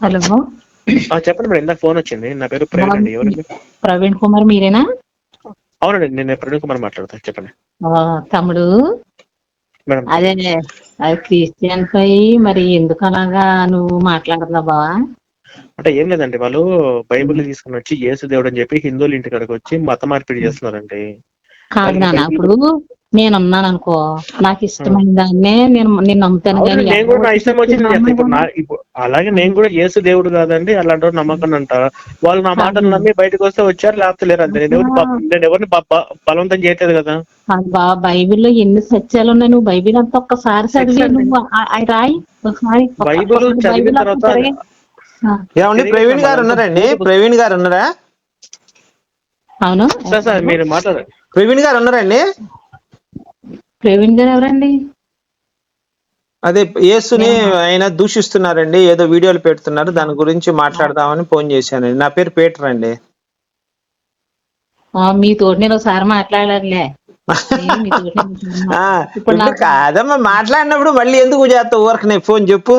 Hello. చెప్పండి madam ఇందాక phone వచ్చింది. నా పేరు ప్రవీణ్ అండి. ఎవరండి? ప్రవీణ్ కుమార్ మీరేనా? అవునండి నేను ప్రవీణ్ కుమార్ మాట్లాడతాను. చెప్పండి. తమ్ముడు. మేడం. అదే అది క్రిస్టియన్ పై మరి ఎందుకు అలాగా నువ్వు మాట్లాడుతున్నావు బావా? అంటే ఏం లేదండి వాళ్ళు బైబిల్ తీసుకుని వచ్చి యేసు దేవుడు అని చెప్పి హిందువుల ఇంటి కాడికి వచ్చి మత మార్పిడి చేస్తున్నారండి. కాదు నాన్న ఇప్పుడు నేను ఉన్నాను అనుకో నాకు ఇష్టమైన దాన్నే నేను నేను నమ్ముతాను నేను కూడా నా ఇష్టం వచ్చింది. ఇప్పుడు నా ఇప్పుడు అలాగే నేను కూడా యేసు దేవుడు కాదండి అలాంటి నమ్మకం అంట వాళ్ళు నా మాటలు నమ్మి బయటకు వస్తే వచ్చారు లేకపోతే లేరు అంతే. నేను ఎవరిని నేను బలవంతం చేయట్లేదు కదా. బావ బైబిల్లో ఎన్ని సత్యాలు ఉన్నాయి? నువ్వు బైబిల్ అంతా ఒక్కసారి చదివి. నువ్వు. రాయి. ఒకసారి ఒక్క- బైబిల్ చదివిన బైబిల్ తర్వాత ఏమండి ప్రవీణ్ గారు ఉన్నారండి? ప్రవీణ్ గారు ఉన్నారా? అవును. సార్ సార్ మీరు మాట్లాడండి. ప్రవీణ్ గారు ఉన్నారండి? ప్రవీణ్ గారు ఎవరండి? అదే యేసుని ఆయన దూషిస్తున్నారండి ఏదో వీడియోలు పెడుతున్నారు దాని గురించి మాట్లాడదామని ఫోన్ చేశానండి. నా పేరు పీటర్ అండి ఆ, మీతో నేను ఒకసారి మాట్లాడాలిలే ఇప్పుడు కాదమ్మా మాట్లాడినప్పుడు మళ్ళీ ఎందుకు చేస్తావు నేను ఫోన్ చెప్పు?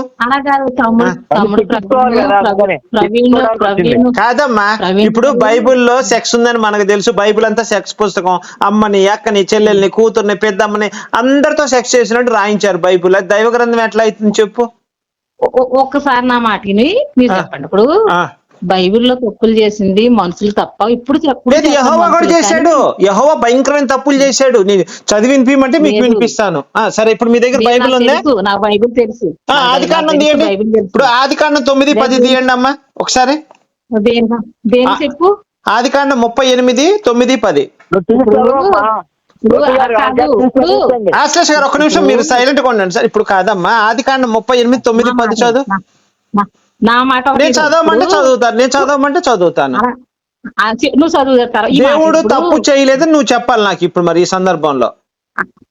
కాదమ్మా ఇప్పుడు బైబిల్లో సెక్స్ ఉందని మనకు తెలుసు. బైబిల్ అంతా సెక్స్ పుస్తకం. అమ్మని అక్కని చెల్లెల్ని కూతుర్ని పెద్దమ్మని అందరితో సెక్స్ చేసినట్టు రాయించారు బైబిల్. అది దైవ గ్రంథం ఎట్లా అవుతుంది చెప్పు. ఒక్కసారి నా మాట మీరు చెప్పండి. ఇప్పుడు ఆ. బైబిల్లో తప్పులు చేసింది మనుషులు తప్ప. ఇప్పుడు చెప్పు లేదు యహోవా కూడా చేశాడు. యహోవా భయంకరమైన తప్పులు చేశాడు. నేను చదివి వినిపించమంటే మీకు. వినిపిస్తాను. ఆ, సరే ఇప్పుడు మీ దగ్గర బైబిల్ ఉందా? నా బైబిల్ తెలుసు. ఆది కాండం తీయండి. ఇప్పుడు ఆది కాండం తొమ్మిది పది. తీయండి అమ్మా. ఒకసారి. దేని దేని ఆ. చెప్పు? ఆది కాండం ముప్పై ఎనిమిది తొమ్మిది పది. ఆశ్లేష గారు ఒక నిమిషం మీరు సైలెంట్గా ఉండండి సార్. ఇప్పుడు కాదమ్మా. ఆది కాండం ముప్పై ఎనిమిది తొమ్మిది పది చదువు. నా- మాట నేను చదవమంటే చదువుతాను నేను చదవమంటే చదువుతాను నువ్వు చదువు తర్వాత ఈ మాట దేవుడు తప్పు చేయలేదని నువ్వు చెప్పాలి నాకు ఇప్పుడు మరి ఈ సందర్భంలో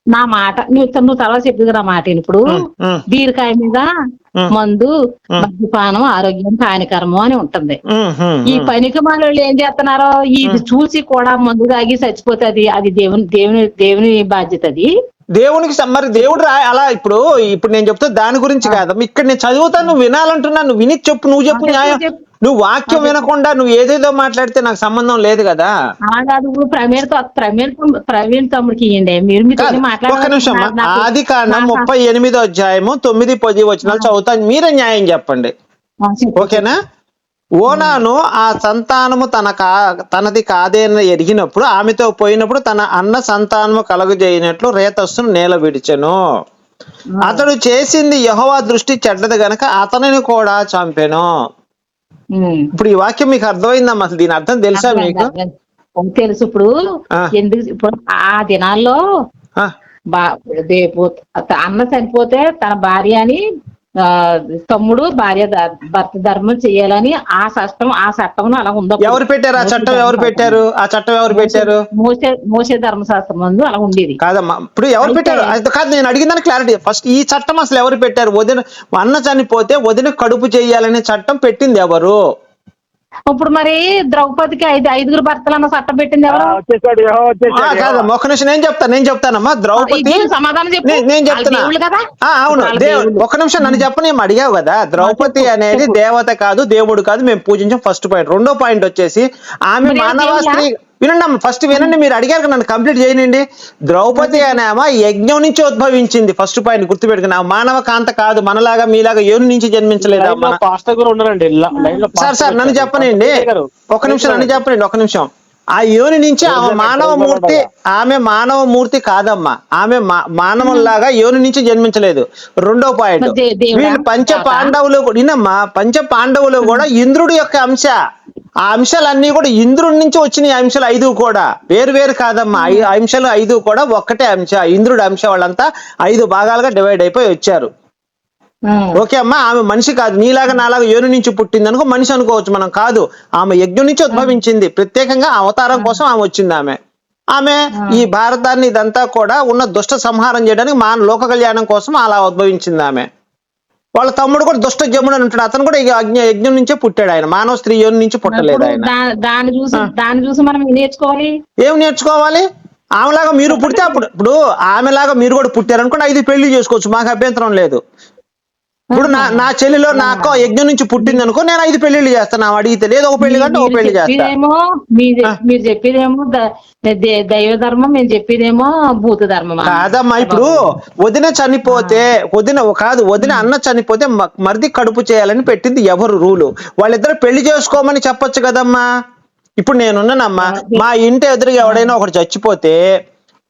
నా మాట నువ్వు నువ్వు తర్వాత చెప్పింది నా మాట. ఇప్పుడు బీరకాయ మీద. మందు. మద్యపానం ఆరోగ్యానికి హానికరము అని ఉంటుంది ఈ. పనికి వాళ్ళు ఏం చేస్తున్నారో ఇది చూసి కూడా మందు తాగి చచ్చిపోతుంది అది దేవుని దేవుని దేవుని బాధ్యత అది దేవునికి మరి దేవుడు రా అలా ఇప్పుడు ఇప్పుడు నేను చెప్తా దాని గురించి కాదు ఇక్కడ నేను చదువుతాను నువ్వు వినాలంటున్నా నువ్వు విని చెప్పు నువ్వు చెప్పు న్యాయం. నువ్వు వాక్యం వినకుండా నువ్వు ఏదేదో మాట్లాడితే నాకు సంబంధం లేదు కదా. ప్రవీణ్ తమ్ముడికి ఒక్క నిమిషం. ఆది నాకు- ముప్పై ఎనిమిదో అధ్యాయము తొమ్మిది పది వచనాలు చదువుతాను. మీరే న్యాయం చెప్పండి. ఓకేనా? ఓనాను ఆ సంతానము తన కా తనది కాదేని ఎరిగినప్పుడు ఆమెతో పోయినప్పుడు తన అన్న సంతానము కలుగజేయనట్లు రేతస్సును నేల విడిచెను. అతడు చేసింది యహోవా దృష్టి చెడ్డది గనక అతనిని కూడా చంపెను. ఇప్పుడు ఈ వాక్యం మీకు అర్థమైందమ్మా అసలు దీని అర్థం తెలుసా మీకు. తెలుసు ఇప్పుడు. ఆ. ఎందుకు ఇప్పుడు ఆ దినాల్లో అన్న చనిపోతే తన భార్య అని తమ్ముడు భార్య భర్త ధర్మం చేయాలని ఆ చట్టం ఆ చట్టం అలా ఉందో ఎవరు పెట్టారు? ఆ చట్టం ఎవరు పెట్టారు? ఆ చట్టం ఎవరు పెట్టారు? మోసే మోసే ధర్మశాస్త్రం ముందు అలా ఉండేది. కాదమ్మా ఇప్పుడు ఎవరు పెట్టారు? అది కాదు నేను అడిగిందని క్లారిటీ ఫస్ట్ ఈ చట్టం అసలు ఎవరు పెట్టారు? వదిన అన్న చనిపోతే వదిన కడుపు చేయాలనే చట్టం పెట్టింది ఎవరు? ఇప్పుడు మరి ద్రౌపదికి ఐదు ఐదుగురు భర్తలు అన్న చట్టం పెట్టింది ఎవరు? వచ్చేసాడు యెహోవా ఆ, వచ్చేసాడు కాదమ్మా ఒక నిమిషం నేను చెప్తాను నేను చెప్తానమ్మా. ద్రౌపది సమాధానం చెప్పు? నే- నేను వాళ్ళ చెప్తున్నా. దేవుళ్ళు కదా? ఆ, అవును వాళ్ళ దేవు దేవుళ్ళు. ఒక నిమిషం నన్ను చెప్పని అడిగావు కదా. ద్రౌపది అనేది. దేవత కాదు దేవుడు కాదు మేము పూజించాం ఫస్ట్ పాయింట్. రెండో పాయింట్ వచ్చేసి ఆమె మరి మానవ? స్త్రీ వినండి ఫస్ట్ వినండి మీరు అడిగారు కదా, నన్ను కంప్లీట్ చేయనండి ద్రౌపది అనే ఆమె యజ్ఞం నుంచి ఉద్భవించింది ఫస్ట్ పాయింట్ గుర్తుపెట్టుకుని ఆమె మానవ కాంత కాదు మనలాగా మీలాగా ఏరు నుంచి జన్మించలేదు సార్ సార్ నన్ను. చెప్పనండి. ఒక నిమిషం నన్ను చెప్పనండి ఒక నిమిషం ఆ యోని నుంచి ఆమె మానవ మూర్తి. ఆమె మానవ మూర్తి కాదమ్మా ఆమె మా- మానవుల్లాగా యోని నుంచి జన్మించలేదు రెండో పాయింట్? వీళ్ళు పంచ? పాండవులు కూడా- వినమ్మా పంచ పాండవులు కూడా ఇంద్రుడి యొక్క అంశ ఆ అంశాలన్నీ కూడా ఇంద్రుడి నుంచి వచ్చిన ఈ అంశాలు ఐదు కూడా వేరు వేరు కాదమ్మా అంశాలు ఐదు కూడా ఒక్కటే అంశ ఇంద్రుడి అంశ వాళ్ళంతా ఐదు భాగాలుగా డివైడ్ అయిపోయి వచ్చారు. ఓకే అమ్మా ఆమె మనిషి కాదు. నీలాగా నాలాగా యోని నుంచి పుట్టింది అనుకో మనిషి అనుకోవచ్చు మనం కాదు. ఆమె యజ్ఞం నుంచి ఉద్భవించింది. ప్రత్యేకంగా అవతారం కోసం ఆమె వచ్చింది ఆమె. ఆమె ఈ భారతాన్ని ఇదంతా కూడా ఉన్న దుష్ట సంహారం చేయడానికి మా లోక కళ్యాణం కోసం అలా ఉద్భవించింది ఆమె. వాళ్ళ తమ్ముడు కూడా దుష్ట జముడు అని ఉంటాడు. అతను కూడా ఈ యజ్ఞ యజ్ఞం నుంచే పుట్టాడు ఆయన. మానవ స్త్రీ యోని నుంచి పుట్టలేదు ఆయన. దాన్ని చూసి దాన్ని చూసి మనం నేర్చుకోవాలి? ఏం నేర్చుకోవాలి? ఆమెలాగా మీరు పుడితే అప్పుడు ఇప్పుడు ఆమెలాగా మీరు కూడా పుట్టారు అనుకోండి ఐదు పెళ్ళి చేసుకోవచ్చు. మాకు అభ్యంతరం లేదు. ఇప్పుడు నా నా చెల్లిలో నా అక్క యజ్ఞం నుంచి పుట్టింది అనుకో నేను ఐదు పెళ్ళిళ్ళు చేస్తాను. అడిగితే లేదు ఒక పెళ్ళి కంటే ఒక పెళ్ళి చేస్తా. చెప్పేదేమో మీది- మీరు చెప్పేదేమో దైవ ధర్మం మేము చెప్పేదేమో భూత ధర్మం కాదమ్మా ఇప్పుడు వదిన చనిపోతే వదిన కాదు వదిన అన్న చనిపోతే మరిది కడుపు చేయాలని పెట్టింది ఎవరు రూలు? వాళ్ళిద్దరు పెళ్ళి చేసుకోమని చెప్పొచ్చు కదమ్మా. ఇప్పుడు నేనున్నానమ్మా. మా ఇంటి ఎదురుగా ఎవడైనా ఒకడు చచ్చిపోతే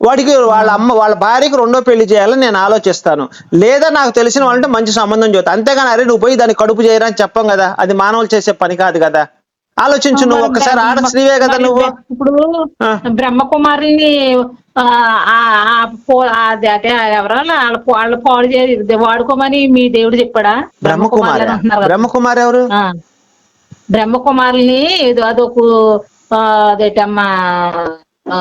వాడికి వాళ్ళ అమ్మ వాళ్ళ భార్యకి రెండో పెళ్ళి చేయాలని నేను ఆలోచిస్తాను. లేదా నాకు తెలిసిన వాళ్ళంటే మంచి సంబంధం చూస్తా. అంతేగాని అరే నువ్వు పోయి దాన్ని కడుపు చేయరా అని చెప్పం కదా. అది మానవులు చేసే పని కాదు కదా. ఆలోచించు నువ్వు ఒక్కసారి ఆడ స్త్రీవే కదా నువ్వు. ఇప్పుడు. బ్రహ్మకుమారిని ఎవరో వాళ్ళ వాళ్ళ పాడు చేసి వాడుకోమని మీ దేవుడు చెప్పాడా? బ్రహ్మకుమారి. బ్రహ్మకుమారి ఎవరు? ఏదో అదొక అదేటమ్మా ఆ,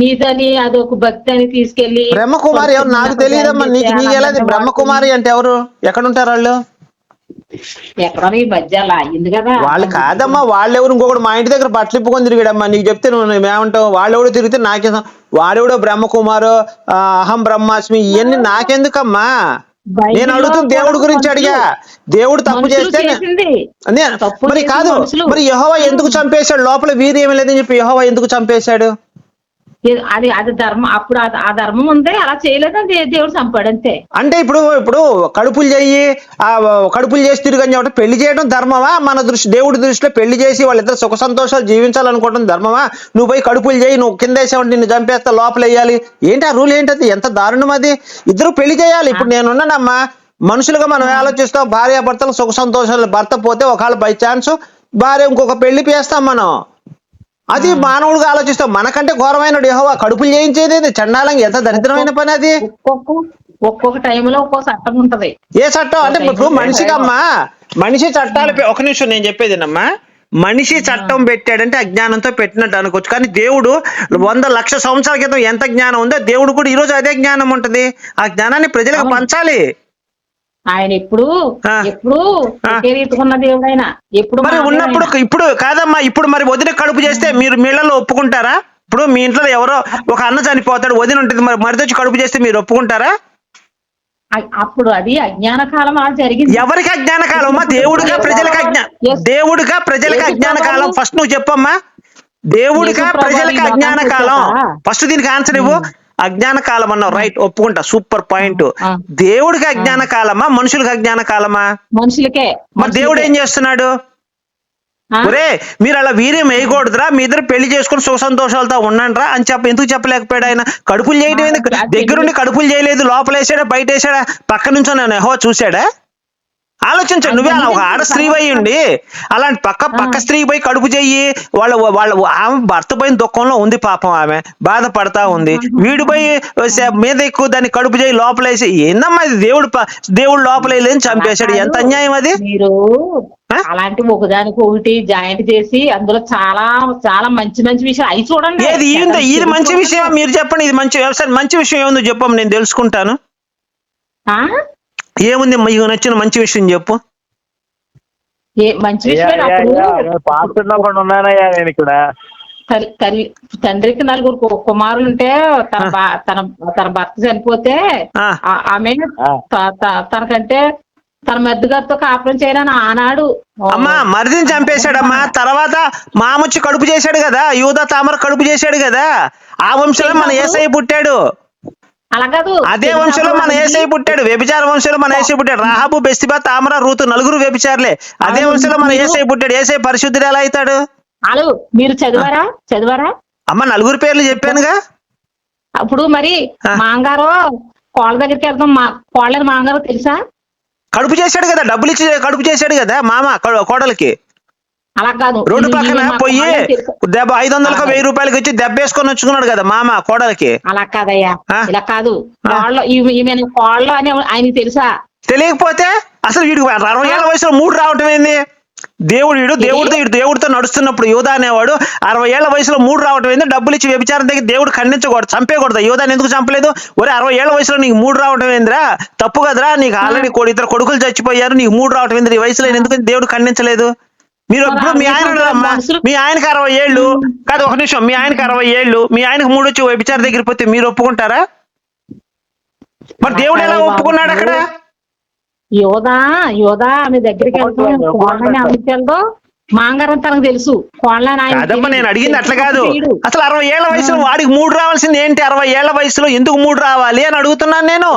నీదని అదొక భక్తి అని తీసుకెళ్ళి బ్రహ్మకుమారి ఎవరు? నాకు తెలియదమ్మా నీకు నీకు ఎలా బ్రహ్మకుమారి అంటే ఎవరు? ఎక్కడ ఉంటారు వాళ్ళు? ఎక్కడో ఈ అయింది కదా. వాళ్ళు కాదమ్మా వాళ్ళు ఎవరు ఇంకొకటి మా ఇంటి దగ్గర బట్టలు ఇప్పుకొని తిరిగాడమ్మా. నీకు చెప్తే నువ్వు ఏమంటావు? వాళ్ళు ఎవడో తిరిగితే నాకే వాడెవడో బ్రహ్మకుమారు అహం బ్రహ్మాస్మి ఇవన్నీ నాకెందుకమ్మా? నేను అడుగుతుంది దేవుడి గురించి అడిగా. దేవుడు తప్పు చేస్తే మరి కాదు. మరి యహోవా ఎందుకు చంపేశాడు? లోపల వీర్యం లేదని చెప్పి యహోవా ఎందుకు చంపేశాడు? అది అది ధర్మం. అప్పుడు ఆ- ధర్మం ఉంది అలా చేయలేదని దేవుడు చంపాడు అంతే. అంటే ఇప్పుడు ఇప్పుడు కడుపులు చెయ్యి ఆ కడుపులు చేసి తిరుగని చెప్పి పెళ్ళి చేయడం ధర్మమా? మన దృష్టి దేవుడి దృష్టిలో పెళ్ళి చేసి వాళ్ళిద్దరు సుఖ సంతోషాలు జీవించాలనుకోవడం ధర్మమా? నువ్వు పోయి కడుపులు చేయి నువ్వు కింద వేసావు నిన్ను చంపేస్తా లోపల వేయాలి. ఏంటి ఆ రూల్ ఏంటది? ఎంత దారుణం అది? ఇద్దరు పెళ్ళి చేయాలి. ఇప్పుడు నేనున్నానమ్మా మనుషులుగా మనం ఆలోచిస్తాం భార్య భర్తలు సుఖ సంతోషాలు భర్త పోతే ఒకవేళ బై ఛాన్స్ భార్య ఇంకొక పెళ్ళి చేస్తాం మనం. అది మానవులుగా ఆలోచిస్తాం. మనకంటే ఘోరమైన యెహోవా కడుపులు చేయించేది చండాలంగా ఎంత దరిద్రమైన పని అది? ఒక్కొక్క ఒక్కొక్క టైంలో ఒక్కో చట్టం ఉంటది. ఏ చట్టం? అంటే ఇప్పుడు మనిషికమ్మా మనిషి చట్టాలు ఒక నిమిషం నేను చెప్పేదినమ్మా మనిషి చట్టం పెట్టాడంటే అజ్ఞానంతో పెట్టినట్టు అనుకోవచ్చు. కానీ దేవుడు వంద లక్ష సంవత్సరాల క్రితం ఎంత జ్ఞానం ఉందో దేవుడు కూడా ఈ రోజు అదే జ్ఞానం ఉంటది. ఆ జ్ఞానాన్ని ప్రజలకు పంచాలి. ఆయన ఎప్పుడు. ఎప్పుడు రీతికున్న దేవుడు ఆయన ఎప్పుడు మరి ఉన్నప్పుడు. ఇప్పుడు కాదమ్మా ఇప్పుడు మరి వదిన కడుపు చేస్తే మీరు మీళ్ళలో ఒప్పుకుంటారా? ఇప్పుడు మీ ఇంట్లో ఎవరో ఒక అన్న చనిపోతాడు వదిన ఉంటుంది మరి మరిదొచ్చి కడుపు చేస్తే మీరు ఒప్పుకుంటారా? అప్పుడు అది అజ్ఞాన కాలం అలా జరిగింది. ఎవరికి అజ్ఞాన కాలం అమ్మా? దేవుడిగా ప్రజలకు అజ్ఞాన Yes. దేవుడిగా ప్రజలకు అజ్ఞాన కాలం. ఫస్ట్ నువ్వు చెప్పమ్మా. దేవుడిగా ప్రజలకు అజ్ఞాన కాలం? ఫస్ట్ దీనికి ఆన్సర్ ఇవ్వు. అజ్ఞాన కాలం అన్నావు రైట్ ఒప్పుకుంటా సూపర్ పాయింట్. దేవుడికి అజ్ఞాన కాలమా మనుషులకు అజ్ఞాన కాలమా? మనుషులకే మరి దేవుడు ఏం చేస్తున్నాడు? ఒరే మీరు అలా వీర్యం వేయకూడదురా మీ ఇద్దరు పెళ్ళి చేసుకుని సుఖ సంతోషాలతో ఉండండిరా అని చెప్ప ఎందుకు చెప్పలేకపోయాడు ఆయన? కడుపులు చేయడం దగ్గరుండి కడుపులు చేయలేదు లోపల వేసాడా బయట వేసాడా పక్క నుంచి నేను ఎహో చూశాడా? ఆలోచించండి నువ్వే ఒక ఆడ స్త్రీ పోయి ఉండి అలాంటి పక్క పక్క స్త్రీ పోయి కడుపు చెయ్యి వాళ్ళ వాళ్ళ ఆమె భర్త పోయిన దుఃఖంలో ఉంది పాపం ఆమె బాధపడతా ఉంది. వీడు పోయి మీద ఎక్కువ దాన్ని కడుపు చేయి లోపలేసి ఏందమ్మా ఇది దేవుడు దేవుడు లోపలేదని చంపేశాడు? ఎంత అన్యాయం అది? మీరు? అలాంటి ఒకదానికి ఒకటి జాయింట్ చేసి అందులో చాలా చాలా మంచి మంచి విషయాలు. అవి చూడండి. ఏది? ఇది మంచి విషయం మీరు చెప్పండి ఇది మంచి వ్యవసాయం మంచి విషయం ఏముందో చెప్పమ్మ నేను తెలుసుకుంటాను. ఆ? ఏముంది మీకు నచ్చిన మంచి విషయం చెప్పు. ఏ మంచి ఉన్నానయ్యా నేను ఇక్కడ. తండ్రికి నలుగురు కుమారులు ఉంటే తన తన తన భర్త చనిపోతే ఆమె తనకంటే తన మద్దుగారితో కాపురం చేయడానికి ఆనాడు. అమ్మా మరిదిని చంపేశాడమ్మా. తర్వాత మామొచ్చి కడుపు చేశాడు కదా యూద తామర కడుపు చేశాడు కదా. ఆ వంశంలో మన ఏసై పుట్టాడు. అలా కాదు. అదే వంశంలో మన ఏసై పుట్టాడు. వ్యభిచార వంశంలో మన ఏసై పుట్టాడు. రాహాబు బెస్తిబా తామర రూతు నలుగురు వ్యభిచారులే అదే వంశంలో మన ఏసై పుట్టాడు. ఏసై పరిశుద్ధుడు ఎలా అవుతాడు? అలు మీరు చదివారా? చదివారా? అమ్మ నలుగురు పేర్లు చెప్పానుగా. అప్పుడు మరి. మాంగారు కోళ్ళ దగ్గరికి వెళ్తాం మా కోళ్ళని మాంగారు తెలుసా? కడుపు చేశాడు కదా. డబ్బులు ఇచ్చి కడుపు చేశాడు కదా మామ కోడలికి. అలా కాదు. రోడ్డు పక్కన పోయి? దెబ్బ ఐదు వందలకు వెయ్యి రూపాయలకి వచ్చి దెబ్బ వేసుకొని వచ్చుకున్నాడు కదా మామ కోడలికి. అలా కాదయ్యా? ఇలా కాదు. కోళ్ళ ఈమె కోళ్ళ అని ఆయనకి తెలుసా? తెలియకపోతే అసలు వీడికి అరవై ఏళ్ళ వయసులో మూడు రావటం ఏంది? దేవుడు వీడు దేవుడితో వీడు దేవుడితో నడుస్తున్నప్పుడు యోధ అనేవాడు అరవై ఏళ్ళ వయసులో మూడు రావటం ఏంది? డబ్బులు ఇచ్చి వ్యభిచారం దగ్గర దేవుడు ఖండించకూడదు చంపేయకూడదు. యోధాని ఎందుకు చంపలేదు? ఒరే అరవై ఏళ్ళ వయసులో నీకు మూడు రావటం ఏందిరా? తప్పు కదరా? నీకు ఆల్రెడీ ఇద్దరు కొడుకులు చచ్చిపోయారు నీకు మూడు రావటం ఏంది ఈ వయసులో ఎందుకు దేవుడు ఖండించలేదు? మీరు ఇప్పుడు మీ ఆయన మీ ఆయనకి అరవై ఏళ్ళు. కాదు ఒక నిమిషం మీ ఆయనకి అరవై ఏళ్ళు మీ ఆయనకు మూడు వచ్చి వ్యభిచార దగ్గర పోతే మీరు ఒప్పుకుంటారా? మరి దేవుడు ఎలా ఒప్పుకున్నాడు అక్కడ? యోధా యోధా ఆమె దగ్గరికి వెళ్తాం. కోళ్ళని మాంగారం తనకు తెలుసు. కోళ్ళని కాదమ్మా నేను అడిగింది అట్లా కాదు. అసలు అరవై ఏళ్ళ వయసులో వాడికి మూడు రావాల్సింది ఏంటి? అరవై ఏళ్ళ వయసులో ఎందుకు మూడు రావాలి అని అడుగుతున్నాను నేను.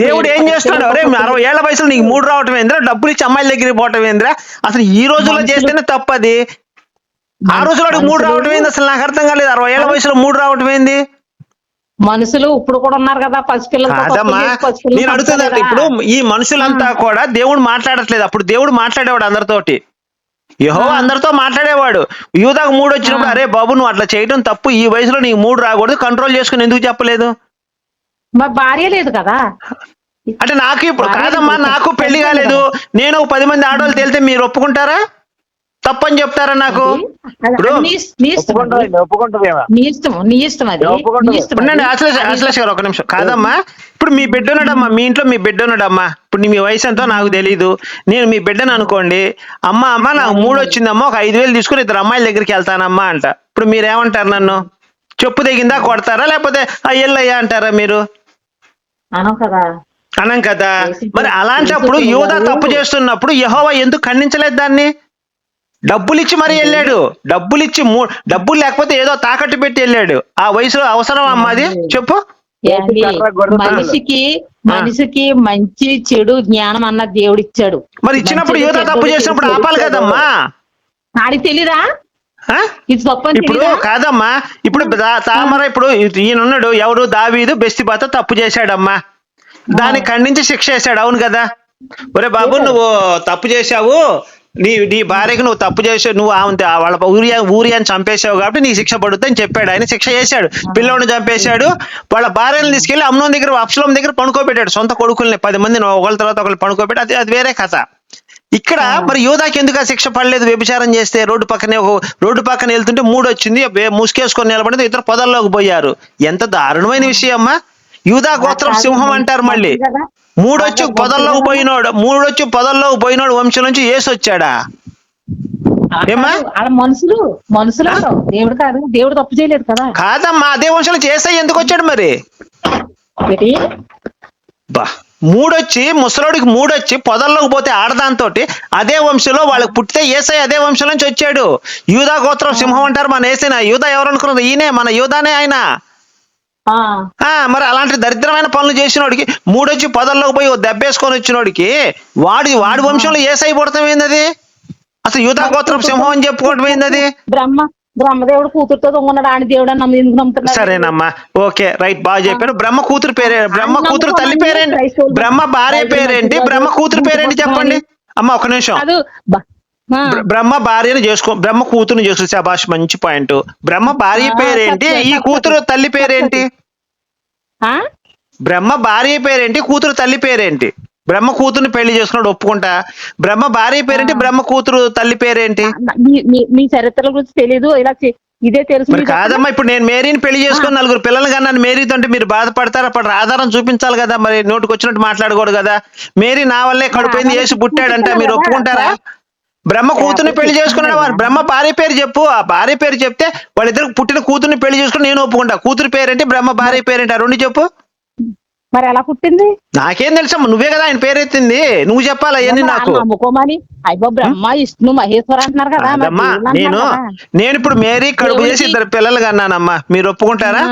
దేవుడు ఏం చేస్తున్నాడు? అరే అరవై ఏళ్ళ వయసులో నీకు మూడు రావటం ఏంద్రా? డబ్బులు ఇచ్చి అమ్మాయిల దగ్గరికి పోవటం ఏంద్రా? అసలు ఈ రోజుల్లో చేస్తేనే తప్పది. ఆ రోజులో మూడు రావటం ఏంది? అసలు నాకు అర్థం కాలేదు. అరవై ఏళ్ళ వయసులో మూడు రావటం ఏంది? మనుషులు ఇప్పుడు కూడా ఉన్నారు కదా పసిపిల్లలు నేను అడుగుతున్నా చంపుతారు ఇప్పుడు. ఈ మనుషులంతా కూడా దేవుడు మాట్లాడట్లేదు. అప్పుడు దేవుడు మాట్లాడేవాడు అందరితోటి. యహో. అందరితో మాట్లాడేవాడు. యూదాకు మూడు వచ్చినప్పుడు. అరే బాబు నువ్వు అట్లా చేయడం తప్పు. ఈ వయసులో నీకు మూడు రాకూడదు. కంట్రోల్ చేసుకుని ఎందుకు చెప్పలేదు? మా భార్య లేదు కదా. అంటే నాకు ఇప్పుడు కాదమ్మా. నాకు పెళ్ళి కాలేదు. నేను పది మంది ఆడవాళ్ళు తేలితే మీరు ఒప్పుకుంటారా? తప్పని చెప్తారా నాకు? అసలు గారు ఒక నిమిషం. కాదమ్మా ఇప్పుడు మీ బిడ్డ ఉన్నాడమ్మా మీ ఇంట్లో మీ బిడ్డ ఉన్నాడమ్మా. ఇప్పుడు మీ వయసు ఎంతో నాకు తెలియదు నేను మీ బిడ్డను అనుకోండి అమ్మ అమ్మ నాకు మూడు వచ్చిందమ్మా ఒక ఐదు వేలు తీసుకుని ఇద్దరు అమ్మాయిల దగ్గరికి వెళ్తానమ్మా అంట. ఇప్పుడు మీరు ఏమంటారు నన్ను? చెప్పు తెగిందా కొడతారా లేకపోతే అయ్యల్లయ్యా అంటారా మీరు? అనం కదా. అనం కదా. మరి అలాంటప్పుడు పిల్లలు- తప్పు చేస్తున్నప్పుడు యహోవా ఎందుకు ఖండించలేదు దాన్ని? డబ్బులు ఇచ్చి మరి వెళ్ళాడు. డబ్బులు ఇచ్చి డబ్బులు లేకపోతే ఏదో తాకట్టు పెట్టి వెళ్ళాడు. ఆ వయసులో అవసరం అమ్మాది చెప్పు. మనిషికి మనిషికి మంచి చెడు జ్ఞానం అన్న దేవుడు ఇచ్చాడు మరి ఇచ్చినప్పుడు యువత తప్పు చేసినప్పుడు ఆపాలి. కదమ్మా? ఆడికి తెలీదా? ఇప్పుడు కాదమ్మా. ఇప్పుడు దా- తామర ఇప్పుడు ఈయన ఉన్నాడు ఎవరు దావీదు బెస్తిబాత తప్పు చేశాడమ్మా. దాన్ని ఖండించి శిక్ష వేశాడు. అవును కదా? ఒరే బాబు నువ్వు తప్పు చేశావు. నీ నీ భార్యకి నువ్వు తప్పు చేసావు నువ్వు ఆమె వాళ్ళ ఊరియా ఊరియాని చంపేశావు కాబట్టి నీ శిక్ష పడుతుందని చెప్పాడు. ఆయన శిక్ష చేశాడు పిల్లోడిని చంపేశాడు. వాళ్ళ భార్యను తీసుకెళ్ళి అమ్నం దగ్గర అప్సలం దగ్గర పడుకోబెట్టాడు. సొంత కొడుకుల్ని పది మందిని ఒకళ్ళ తర్వాత ఒకళ్ళు పడుకోబెట్టి అది అది వేరే కథ. ఇక్కడ మరి యోధాకి ఎందుకు ఆ శిక్ష పడలేదు? వ్యభిచారం చేస్తే రోడ్డు పక్కనే ఒక రోడ్డు పక్కన వెళ్తుంటే మూడు వచ్చింది ముసుగేసుకొని నిలబడింది ఇద్దరు పొదల్లోకి పోయారు. ఎంత దారుణమైన విషయం అమ్మా యూదా గోత్రం సింహం అంటారు మళ్ళీ. మూడొచ్చి పొదల్లోకి పోయినోడు మూడొచ్చి పొదల్లోకి పోయినోడు వంశం నుంచి ఏసు వచ్చాడా? మనుషులు మనుషులు. దేవుడు కాదు దేవుడు తప్పు చేయలేదు కదా. కాదమ్మా అదే వంశం నుంచి ఏసై ఎందుకు వచ్చాడు మరి? బా. మూడొచ్చి ముసలోడికి మూడొచ్చి పొదల్లోకి పోతే ఆడదాంతో అదే వంశంలో వాళ్ళకి పుట్టితే ఏసై అదే వంశం నుంచి వచ్చాడు. యూదా గోత్రం సింహం అంటారు మన ఏసైనా. యూదా ఎవరు అనుకున్నది ఈయనే మన యూదానే ఆయన. ఆ, ఆ మరి అలాంటి దరిద్రమైన పనులు చేసినోడికి మూడొచ్చి పొదల్లోకి పోయి దెబ్బేసుకొని వచ్చినోడికి వాడి వాడి వంశంలో ఏసై పుడతాం ఏందది? అసలు యూదా గోత్రం సింహం అని చెప్పుకోవటం ఏందది? బ్రహ్మ బ్రహ్మదేవుడు కూతురుతో దొంగన్నాడు ఆయన దేవుడు అని నమ్మి ఎందుకు నమ్ముతున్నారు సరేనమ్మా. ఓకే రైట్ బాగా చెప్పాడు బ్రహ్మ కూతురు పేరే బ్రహ్మ కూతురు తల్లి పేరేంటి? బ్రహ్మ భార్య పేరేంటి? బ్రహ్మ కూతురు పేరేంటి చెప్పండి. అమ్మ ఒక నిమిషం. బ్రహ్మ భార్యను చేసుకో బ్రహ్మ కూతురుని చేసుకో. శబాష్ మంచి పాయింట్. బ్రహ్మ భార్య పేరేంటి? ఈ. కూతురు తల్లి పేరేంటి? బ్రహ్మ భార్య పేరేంటి? కూతురు తల్లి పేరేంటి? బ్రహ్మ కూతురుని పెళ్ళి చేసుకున్నాడు ఒప్పుకుంటా? బ్రహ్మ భార్య పేరేంటి? బ్రహ్మ కూతురు తల్లి పేరేంటి? మీ- చరిత్రల గురించి తెలీదు. ఇలా ఇదే తెలుసు కాదమ్మా ఇప్పుడు నేను మేరీని పెళ్ళి చేసుకుని నలుగురు పిల్లలు కన్నాను మేరీతో అంటే మీరు బాధపడతారు? అప్పుడు ఆధారం చూపించాలి కదా మరి. నోటికి వచ్చినట్టు మాట్లాడకూడదు కదా. మేరీ నా వల్లే కడుపుయింది వేసి పుట్టాడంట మీరు ఒప్పుకుంటారా? బ్రహ్మ కూతుర్ని పెళ్ళి చేసుకున్నాడు వారు బ్రహ్మ భార్య పేరు చెప్పు. ఆ భార్య పేరు చెప్తే వాళ్ళిద్దరికి పుట్టిన కూతుర్ని పెళ్ళి చేసుకుని నేను ఒప్పుకుంటా. కూతురు పేరేంటి? బ్రహ్మ భార్య పేరేంటి? ఆ రెండు చెప్పు. మరి ఎలా పుట్టింది? నాకేం తెలుసమ్మా నువ్వే కదా ఆయన పేరెత్తింది నువ్వు చెప్పాలి అవన్నీ నాకు? నమ్ముకోమని అయ్యో బ్రహ్మ విష్ణు మహేశ్వర అంటున్నారు కదా అంటున్నారు నేను. నేను ఇప్పుడు మేరీ కడుపు చేసి ఇద్దరు పిల్లలు కన్నానమ్మా. మీరు ఒప్పుకుంటారా?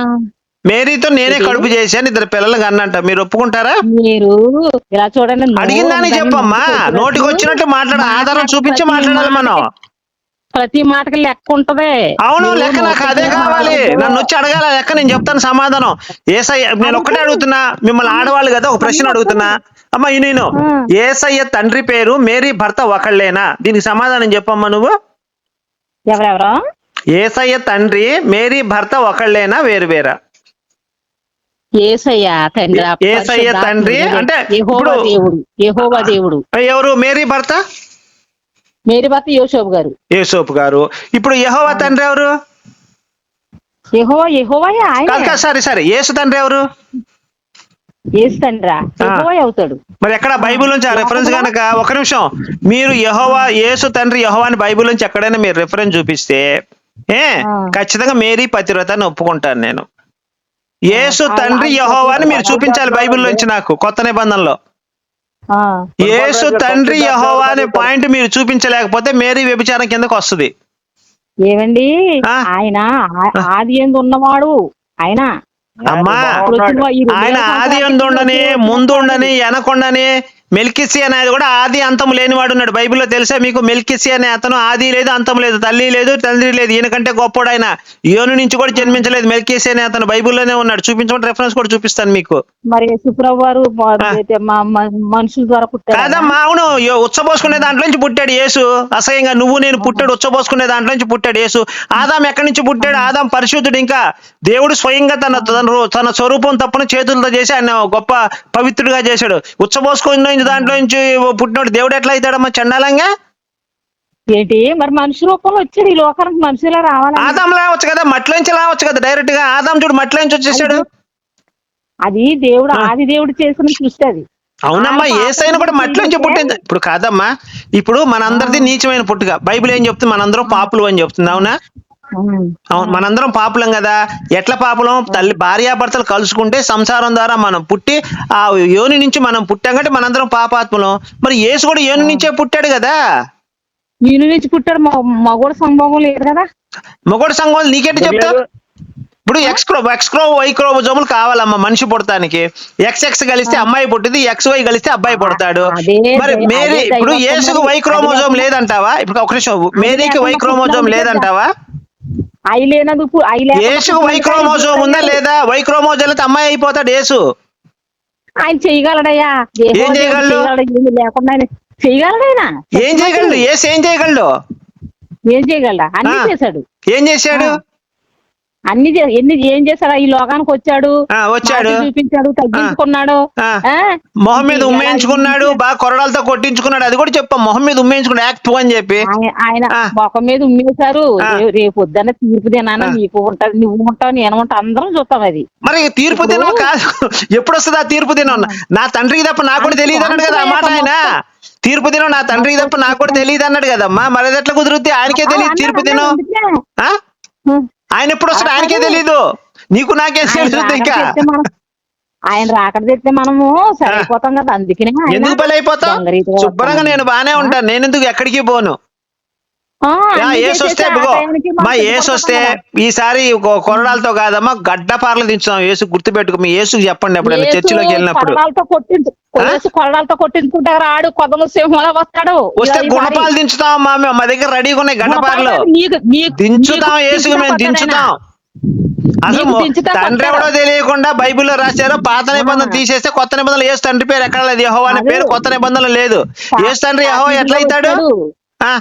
మేరీతో నేనే కడుపు చేశాను ఇద్దరు పిల్లలు కన్నంట. మీరు ఒప్పుకుంటారా? మీరు ఇలా చూడండి అడిగిందని చెప్పమ్మా. నోటికి వచ్చినట్టు మాట్లాడ. ఆధారం చూపించి మాట్లాడాలి మనం. ప్రతి మాటకి లెక్క ఉంటది. అవును లెక్క నాకు అదే కావాలి. నన్ను వచ్చి అడగాల లెక్క నేను చెప్తాను సమాధానం. ఏసయ్య నేను ఒక్కటే అడుగుతున్నా మిమ్మల్ని ఆడవాళ్ళు కదా ఒక ప్రశ్న అడుగుతున్నా. అమ్మా ఈ నేను. ఏసయ్య తండ్రి పేరు మేరీ భర్త ఒకళ్ళేనా? దీనికి సమాధానం చెప్పమ్మా నువ్వు. ఎవరెవరో? ఏసయ్య తండ్రి మేరీ భర్త ఒకళ్ళేనా వేరు వేరా? ఏసయ్య తండ్రి ఏసయ్య తండ్రి. అంటే దేవుడు. ఎవరు మేరీ భర్త? మేరీ భర్త యోషోబు గారు. యేసోపు గారు. ఇప్పుడు యెహోవా తండ్రి ఎవరు? యెహోవా యెహోవాయే కాదు ఆయన. కాదు సరే సరే. యేసు తండ్రి ఎవరు? తండ్రా యెహోవా అవుతాడు. మరి ఎక్కడ బైబిల్ నుంచి ఆ రెఫరెన్స్ కనుక ఒక నిమిషం. మీరు యహోవా యేసు తండ్రి యహోవా అని బైబిల్ నుంచి ఎక్కడైనా మీరు రెఫరెన్స్ చూపిస్తే ఏ. ఖచ్చితంగా మేరీ పతివ్రత అని ఒప్పుకుంటాను నేను. యేసు తండ్రి అలాగే యహోవా అని మీరు చూపించాలి బైబిల్ నుంచి నాకు కొత్త నిబంధనలో. యేసు తండ్రి యహోవా అనే పాయింట్ మీరు చూపించలేకపోతే మేరీ వ్యభిచారం కిందకు వస్తుంది. ఏమండి? ఆయన ఆది ఎందు ఉన్నవాడు. ఆయన అమ్మా ఆయన ఆది ఎందు ఉండని క్రితం ముందు ఉండని వెనకుండని మెల్కిసి అనేది కూడా ఆది అంతం లేనివాడు ఉన్నాడు. బైబిల్లో తెలుసా మీకు? మెల్కిసి అనే అతను ఆది లేదు అంతం లేదు తల్లి లేదు తండ్రి లేదు ఈయనకంటే గొప్పోడు ఆయన యోను నుంచి కూడా జన్మించలేదు. మెల్కిసి అనే అతను బైబిల్లోనే ఉన్నాడు. చూపించమని రెఫరెన్స్ కూడా చూపిస్తాను మీకు. మరి వారు మనుషుల ద్వారా పుట్టారు కాదమ్మా అవును. ఉచ్చబోసుకునే దాంట్లో నుంచి పుట్టాడు యేసు. అసహ్యంగా నువ్వు నేను పుట్టాడు ఉచ్చబోసుకునే దాంట్లో నుంచి పుట్టాడు యేసు. ఆదాం ఎక్కడి నుంచి పుట్టాడు? ఆదాం పరిశుద్ధుడు ఇంకా. దేవుడు స్వయంగా తన తన తన స్వరూపం తప్పున చేతులతో చేసి ఆయన గొప్ప పవిత్రుడిగా చేశాడు. ఉచ్చబోసుకునే దాంట్లో నుంచి పుట్టినోడు దేవుడు ఎట్లా అవుతాడమ్మా? చండాలంగా? ఏంటి? మరి మనిషి రూపంలో వచ్చాడు. ఈ లోకానికి మనిషిలా రావాలి ఆదాం రావచ్చు కదా మట్లోంచి రావచ్చు కదా డైరెక్ట్గా. ఆదాం చూడు మట్లోంచి వచ్చేసాడు. అది దేవుడు. ఆది దేవుడు చేసిన సృష్టి అది. అవునమ్మా ఏసైనా కూడా మట్లోంచి పుట్టింది. ఇప్పుడు కాదమ్మా ఇప్పుడు మనందరిది నీచమైన పుట్టుక. బైబిల్ ఏం చెప్తుంది? మనందరం పాపులు అని చెప్తుంది అవునా. అవును మనందరం పాపులం కదా. ఎట్లా పాపులం? తల్లి భార్యాభర్తలు కలుసుకుంటే సంసారం ద్వారా మనం పుట్టి ఆ యోని నుంచి మనం పుట్టాం కాబట్టి మనందరం పాపాత్ములం. మరి యేసు కూడా యోని నుంచే పుట్టాడు కదా. ఈయన నుంచి పుట్టాడు. మగోడు సంభవం లేదు కదా. మొగోడు సంఘం నీకెట్టి చెప్తా ఇప్పుడు ఎక్స్ క్రో ఎక్స్ క్రో వై క్రోమోజోములు కావాలమ్మా మనిషి పుడతానికి. ఎక్స్ ఎక్స్ కలిస్తే అమ్మాయి పుట్టింది ఎక్స్ వై కలిస్తే అబ్బాయి పుడతాడు. మరి మేరీ ఇప్పుడు మరి. వై క్రోమోజోమ్ లేదంటావా? ఇప్పుడు ఒక నిమిషం మేరీకి వై క్రోమోజోమ్ లేదంటావా? అయి లేనందుకు అయి లేకుండా యేసుకు వై పుట్టిన క్రోమోజోమ్ ఉందా లేదా? వై క్రోమోజోమ్ అయితే అమ్మాయి అయిపోతాడు యేసు. ఆయన చేయగలడయ్యా? ఏం చేయగలడు? లేకుండా ఆయన చేయగలడు ఆయన. ఏం చేయగలడు? యేసు ఏం చేయగలడు? ఏం చేయగలడా? అన్ని. చేశాడు. ఏం చేశాడు. అన్ని ఎన్ని ఏం చేశాడు? ఈ లోకానికి వచ్చాడు. వచ్చాడు. చూపించాడు తగ్గించుకున్నాడు? మొహం మీద ఉమ్మేయించుకున్నాడు బాగా కొరడాలతో కొట్టించుకున్నాడు. అది కూడా చెప్పాం. మొహం మీద ఉమ్మేయించుకున్నాడు. యాక్ట్ అని చెప్పి. ఆయన-. ముఖం మీద ఉమ్మేశారు. రేపు పొద్దున్న తీర్పు దినాన. నీకు ఉంటది నువ్వు ఉంటావు నేను ఉంటా. అందరం చూస్తాం అది. మరి తీర్పు దినం కాదు. ఎప్పుడు వస్తుంది ఆ తీర్పు దినం నా తండ్రికి తప్ప నాకు కూడా తెలియదు అన్నాడు కదా మాట ఆయన తీర్పు దినం నా తండ్రికి తప్ప నాకు కూడా తెలియదు అన్నాడు కదమ్మా మరి అది ఎట్లా కుదురుద్ది? ఆయనకే తెలియదు తీర్పు దినం? ఆయన ఎప్పుడు వస్తాడు ఆయనకే తెలీదు. నీకు నాకేం తెలుస్తుంది ఇంకా. ఆయన రాకడ తెస్తే మనము సరిపోతాం కదా అందుకనే ఎందుకు బలి అయిపోతావు దొంగరీతిగా శుభ్రంగా. నేను బానే ఉంటాను. నేను ఎందుకు ఎక్కడికి పోను? ఏసు వస్తే మా ఏసు సిద్ధపడతాం వస్తే. ఈసారి కొరడాలతో కాదమ్మా గడ్డ పార్లు దించుతాం ఏసు గుర్తు పెట్టుకో మీ ఏసుకు చెప్పండి ఎప్పుడైనా యేసు చర్చిలోకి వెళ్ళినప్పుడు. కొరడాలతో? యేసు కొట్టించుకుంటారు? ఆడు సింహంలో వస్తాడు. వస్తే గుణపాలు దించుతాం అమ్మా మేము మా దగ్గర రెడీగా ఉన్నాయి గడ్డపార్లు దించుతాం ఏసుకు మేము దించుతా. అసలు మొ- తండ్రి. ఎవడో తెలియకుండా బైబిల్లో రాశారు పాత నిబంధన. తీసేస్తే కొత్త నిబంధనలు. ఏసు తండ్రి పేరు ఎక్కడ లేదు? యహో అనే. పేరు కొత్త నిబంధనలు లేదు. ఏసు తండ్రి యహో పాతిలో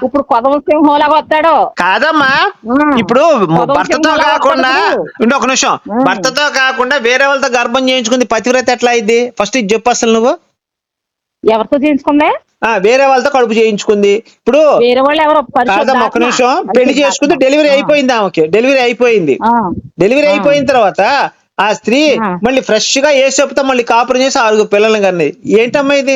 ఇప్పుడు కొదవ వస్తాడు కాదమ్మా. ఇప్పుడు భర్తతో కాకుండా ఒక నిమిషం. భర్తతో కాకుండా వేరే వాళ్ళతో గర్భం చేయించుకుంది పతివ్రత ఎట్లా అయింది? ఫస్ట్ ఇది చెప్పు అసలు నువ్వు. ఎవరితో చేయించుకుందే? వేరే వాళ్ళతో కడుపు చేయించుకుంది. ఇప్పుడు కాదమ్మా ఒక నిమిషం. పెళ్ళి చేసుకుంది డెలివరీ అయిపోయింది ఆమెకి. డెలివరీ అయిపోయింది. డెలివరీ. అయిపోయిన తర్వాత ఆ స్త్రీ. మళ్ళీ ఫ్రెష్గా ఏ చెప్తా మళ్ళీ కాపురం చేసి ఆరుగురు పిల్లల్ని కన్నది. ఏంటమ్మా ఇది?